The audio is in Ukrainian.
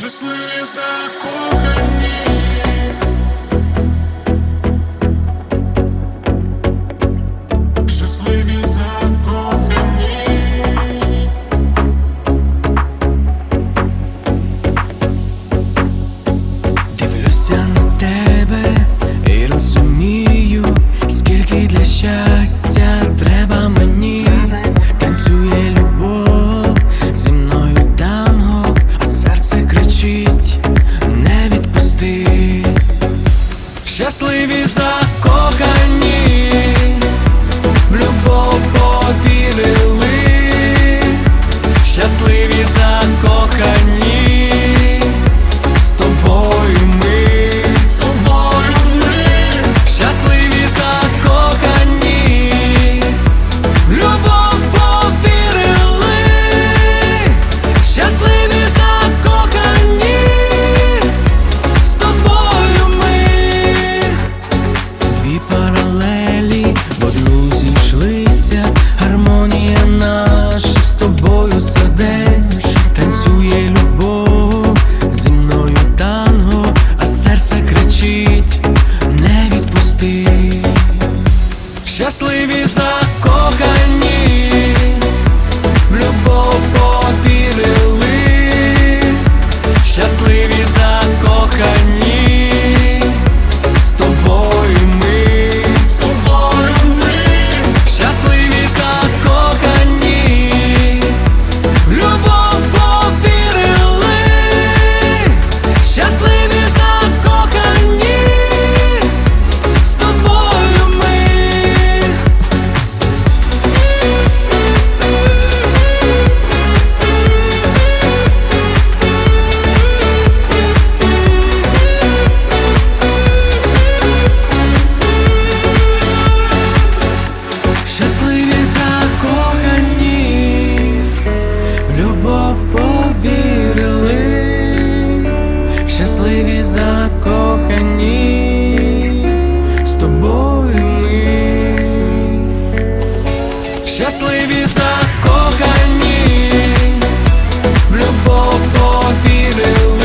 щасливі закохані. Щасливі закохані. Дивлюся на тебе і розумію, скільки для щастя. щасливі закохані. В любов повірили щасливі закохані. щасливі закохані, в любов повірили.